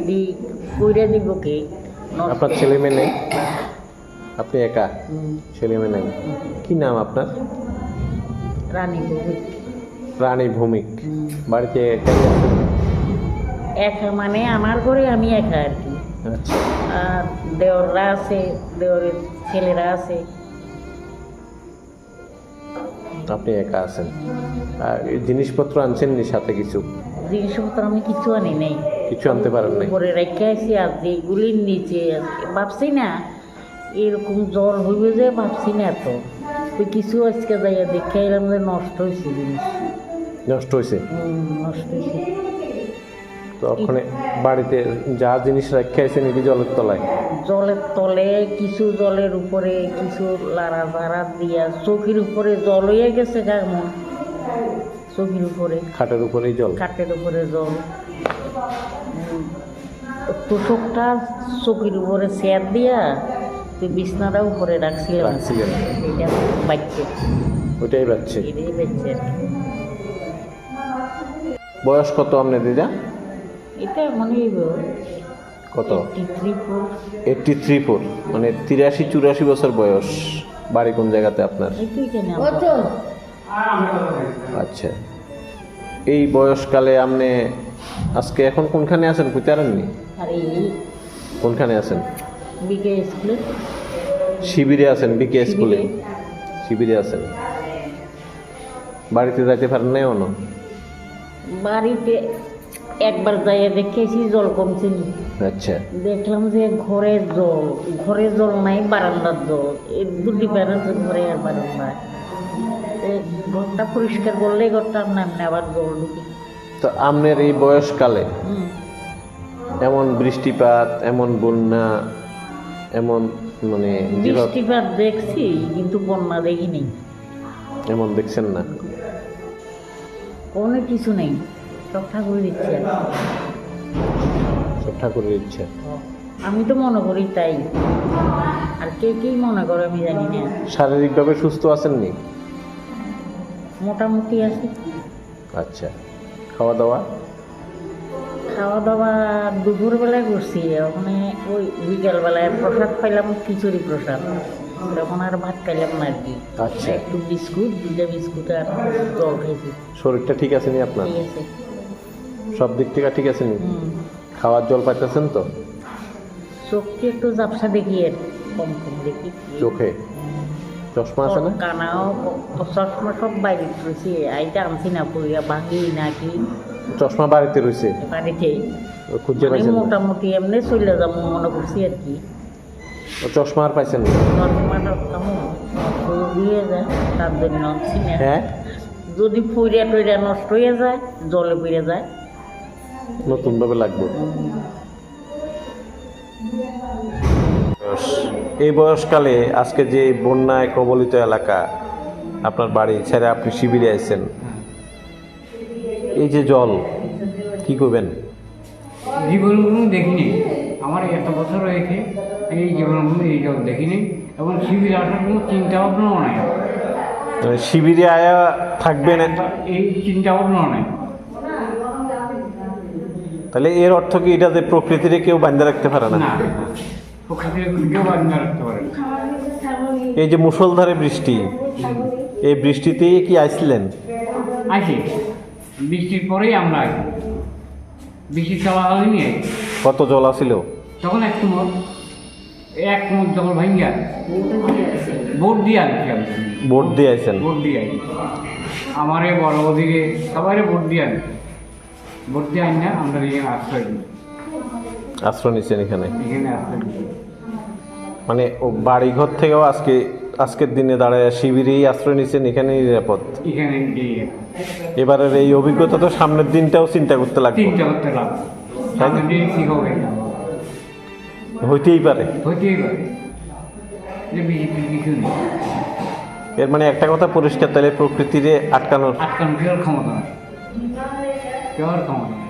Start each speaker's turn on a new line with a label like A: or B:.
A: এটি কইরা দিব কে?
B: আপনার ছেলে মেয়ে নেই? আপনি একা? ছেলে মেয়ে নেই? কি নাম আপনার?
A: রানী বউ
B: রানী ভৌমিক। বাড়িতে আছেন?
A: একা মানে আমার ঘরে আমি একা আর কি।
B: আচ্ছা।
A: আর দেওররা আছে দেওরের ছেলেরা আছে।
B: আপনি একা আছেন। আর এই জিনিসপত্র আনছেন নি সাথে কিছু?
A: জিনিসপত্র আমি কিছু আনি নাই।
B: কিছু আনতে পারেন নাই?
A: উপরে রেখে আসি আর যেগুলির নিচে। ভাবছি না এরকম জল হইবে যে ভাবছি না তো কিছু আজকে যাইয়া দেখে এলাম যে নষ্ট হয়েছে জিনিস।
B: নষ্ট হয়েছে
A: নষ্ট হয়েছে
B: তো ওখানে বাড়িতে যা জিনিস রেখে আছেন এটি জলের তলায়?
A: জলের তলে কিছু জলের উপরে কিছু লাড়া জাড়া দিয়া চোখের উপরে জল হয়ে গেছে কেমন চোখের উপরে।
B: খাটের উপরেই জল।
A: কাঠের উপরে জল। তোষকটা চোখের উপরে চেয়ার দিয়া তুই বিছনাটা উপরে রাখছিলাম।
B: রাখছিলেন।
A: এটা বাচ্চা।
B: ওইটাই পাচ্ছে
A: এটাই বাচ্চা।
B: বয়স কত আপনার দিদা?
A: এটা মনে হইব
B: কত? এইটটি থ্রি ফোর মানে তিরাশি চুরাশি বছর বয়স। বাড়ি কোন জায়গাতে আপনার? আচ্ছা। এই বয়সকালে আপনি আজকে এখন কোনখানে আছেন?
A: এই
B: কোনখানে আছেন?
A: বিকে স্কুলে।
B: শিবিরে আছেন বিকে স্কুলে?
A: শিবিরে।
B: আছেন। বাড়িতে যাইতে পারেন নাই অন
A: বাড়িতে একবার যাইয়া দেখেছি জল কমছে
B: আচ্ছা।
A: দেখলাম যে ঘরের জল ঘরের জল নাই বারান্দার জল। এই দুটি বেড়াচ্ছে ঘরে আর বারান্দায়। ঘরটা পরিষ্কার করলে ঘরটার নাম আবার জল ঢুকে।
B: তো আপনার এই বয়সকালে এমন বৃষ্টিপাত এমন বন্যা এমন মানে
A: বৃষ্টিপাত দেখছি কিন্তু বন্যা দেখিনি
B: এমন দেখছেন না?
A: কোনো কিছু নেই সব ঠাকুর দিচ্ছে আর কি।
B: সব ঠাকুরের ইচ্ছা।
A: আমি তো মনে করি তাই। আর কে কি মনে করে আমি জানি না।
B: শারীরিকভাবে সুস্থ আছেননি
A: মোটামুটি আছে।
B: আচ্ছা খাওয়া দাওয়া
A: খাওয়া দাওয়া দুপুরবেলায় করছি ওখানে ওই বিকালবেলায় প্রসাদ পাইলাম খিচুড়ি প্রসাদ। তখন আর ভাত খাইলাম না আর কি।
B: আচ্ছা।
A: একটু বিস্কুট দুটা বিস্কুট আর জল খাইছি।
B: শরীরটা ঠিক আছে নি আপনার?
A: ঠিক আছে।
B: সব দিক থেকে ঠিক আছে নি? খাওয়ার জল পাইতেছেন তো?
A: চোখকে একটু জাপসা দেখি আর কম কম দেখি।
B: চোখে? চশমা আছে না?
A: কানাও চশমা সব বাইরে রয়েছে। আইটা আনছি না পড়িয়া ভাঙি নাকি।
B: চশমা বাড়িতে রয়েছে?
A: বাড়িতেই
B: খুঁজে
A: আমি
B: পাইছেন?
A: মোটামুটি এমনি চলে যাব মনে করছি আর কি।
B: চশমা আর পাইছেন
A: চশমাটা দিয়ে যায় তার জন্য
B: হ্যাঁ?
A: যদি পইরা টইরা নষ্ট হয়ে যায় জলে পড়ে যায়।
B: নতুনভাবে লাগবে। এই বয়সকালে আজকে যে বন্যায় কবলিত এলাকা আপনার বাড়ি ছেড়ে আপনি শিবিরে আছেন এই যে জল কি করবেন?
C: জীবনগুলো দেখিনি। আমার এত বছর হয়েছে এই জীবনগুলো এই জল দেখিনি এবং শিবির আসার কোনো চিন্তা ভাবনাও নাই।
B: মানে শিবিরে আয়া থাকবেন
C: এই চিন্তা ভাবনাও নাই।
B: তাহলে এর অর্থ কি? এটা যে প্রকৃতিরে কেউ বান্ধে রাখতে পারে না।
C: রাখতে
B: এই যে মুষলধারে বৃষ্টি এই বৃষ্টিতেই কি আইছিলেন
C: আসি বৃষ্টির পরেই আমরা আসি বৃষ্টি চলাকালীন
B: কত জল আছিল
C: তখন এক কুমোর এক কুমোর যখন ভাঙ্গা বোট দিয়ে আনছি আমি
B: বোট দিয়ে আইছেন
C: ভোট দিয়ে আনি আমারে বড় ওদিকে সবাই ভোট দিয়ে আনি ভোট দিয়ে আনি না আমরা এখানে আশ্রয় দিই
B: আশ্রয় নিচ্ছেন এখানে?
C: এখানে আশ্রয়
B: মানে ও বাড়িঘর থেকেও আজকে আজকের দিনে দাঁড়ায় শিবিরেই আশ্রয় নিচ্ছেন এখানেই নিরাপদ। এবারের এই অভিজ্ঞতা তো সামনের দিনটাও চিন্তা করতে লাগবে।
C: চিন্তা করতে
B: হইতেই পারে। এর মানে একটা কথা পরিষ্কার তাহলে প্রকৃতিরে আটকানোর
C: আটকানো কেউ ক্ষমতা ক্ষমতা